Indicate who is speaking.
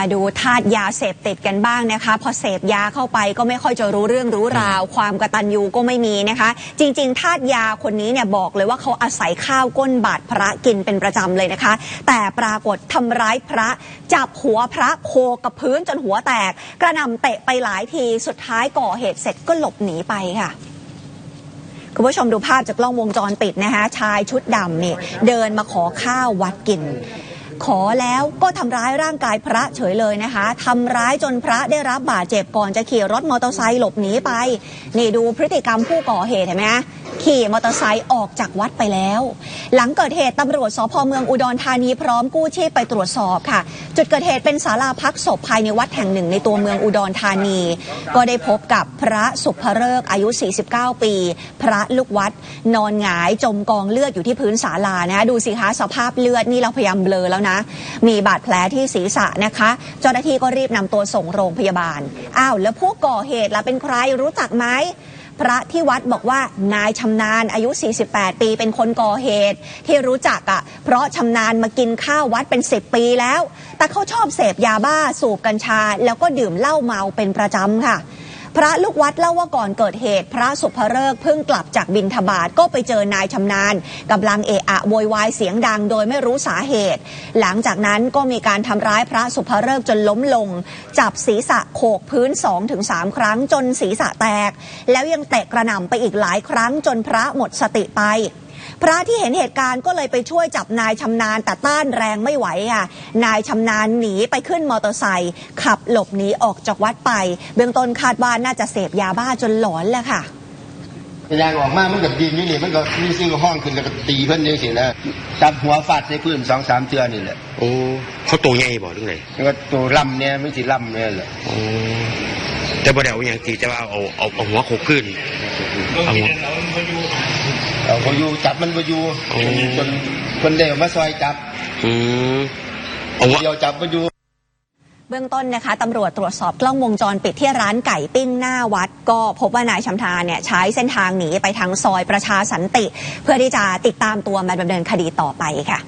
Speaker 1: มาดูทาสยาเสพติดกันบ้างนะคะ พอเสพยาเข้าไปก็ไม่ค่อยจะรู้เรื่องรู้ราว ความกตัญญูก็ไม่มีนะคะ จริงๆทาสยาคนนี้เนี่ยบอกเลยว่าเขาอาศัยข้าวก้นบาทพระกินเป็นประจำเลยนะคะ แต่ปรากฏทำร้ายพระ จับหัวพระโคกับพื้นจนหัวแตก กระหน่ำเตะไปหลายทีสุดท้ายก่อเหตุเสร็จก็หลบหนีไปค่ะคุณผู้ชมดูภาพจากกล้องวงจรปิดนะคะชายชุดดำนี่เดินมาขอข้าววัดกิน ขอแล้วก็ทำร้ายร่างกายพระเฉยเลยนะคะทำร้ายจนพระได้รับบาดเจ็บก่อนจะขี่รถมอเตอร์ไซค์หลบหนีไป นี่ดูพฤติกรรมผู้ก่อเหตุเห็นไหมคะขี่มอเตอร์ไซค์ออกจากวัดไปแล้ว หลังเกิดเหตุตำรวจสพเมืองอุดรธานีพร้อมกู้ชีพไปตรวจสอบค่ะ จุดเกิดเหตุเป็นศาลาพักศพภายในวัดแห่งหนึ่งในตัวเมืองอุดรธานี ก็ได้พบกับพระสุภเริกษ์อายุ 49 ปี พระลูกวัด นอนหงายจมกองเลือดอยู่ที่พื้นศาลานะดูสิคะสภาพเลือดนี่เราพยายามเบลอแล้วนะมีบาดแผลที่ศีรษะนะคะ เจ้าหน้าที่ก็รีบนำตัวส่งโรงพยาบาล อ้าว แล้วผู้ก่อเหตุล่ะเป็นใครรู้จักไหมพระที่วัดบอกว่านายชำนาญอายุ 48 ปีเป็นคนก่อเหตุ ที่รู้จักอะ เพราะชำนาญมากินข้าววัดเป็น 10 ปีแล้ว แต่เขาชอบเสพยาบ้าสูบกัญชา แล้วก็ดื่มเหล้าเมาเป็นประจำค่ะ พระลูกวัดเล่าว่าก่อนเกิดเหตุ พระสุภเริกเพิ่งกลับจากบินทบาทก็ไปเจอนายชำนาญกำลังเอะอะโวยวายเสียงดังโดยไม่รู้สาเหตุ หลังจากนั้นก็มีการทำร้ายพระสุภเริกจนล้มลง จับศีรษะโขกพื้น 2-3 ครั้งจนศีรษะแตก แล้วยังเตะกระหน่ำไปอีกหลายครั้งจนพระหมดสติไป พระที่เห็นเหตุการณ์ก็เลยไปช่วยจับนายชำนาญแต่ต้านแรงไม่ไหวค่ะนายชำนาญหนีไปขึ้นมอเตอร์ไซค์ขับหลบหนีออกจากวัดไป เบื้องต้นคาดว่าน่าจะเสพยาบ้าจนหลอนแหละค่ะ
Speaker 2: ยางออกมา มันกับดินอยู่นี่ มันก็มีสิ่งห้องขึ้นแล้วก็ตีเพิ่นจังซี่นะจับหัวฟาดใส่พื้นสองสามเทื่อนี่แหละ
Speaker 3: โอ้เขาตัวใหญ่บ่หรือไง
Speaker 2: แล้วก็ตัวลำเนี่ยไม่สิลำเนี่ยแหละ
Speaker 3: โอ้แต่บ่ได้เอาอย่างตีแต่ว่าเอาเอาเอาหัวโขกขึ้นเอาหัว
Speaker 2: เอาเขาอยู่จับมันบ่อยู่
Speaker 3: โอ้
Speaker 2: จนคนเดียวมาซอยจับ
Speaker 3: อืมเอาหัว
Speaker 2: เดียวจับบ่อยู่
Speaker 1: เบื้องต้นนะคะตำรวจตรวจสอบกล้องวงจรปิดที่ร้านไก่ปิ้งหน้าวัด ก็พบว่านายชำทาเนี่ยใช้เส้นทางหนีไปทางซอยประชาสันติ เพื่อที่จะติดตามตัวมาดำเนินคดีต่อไปค่ะ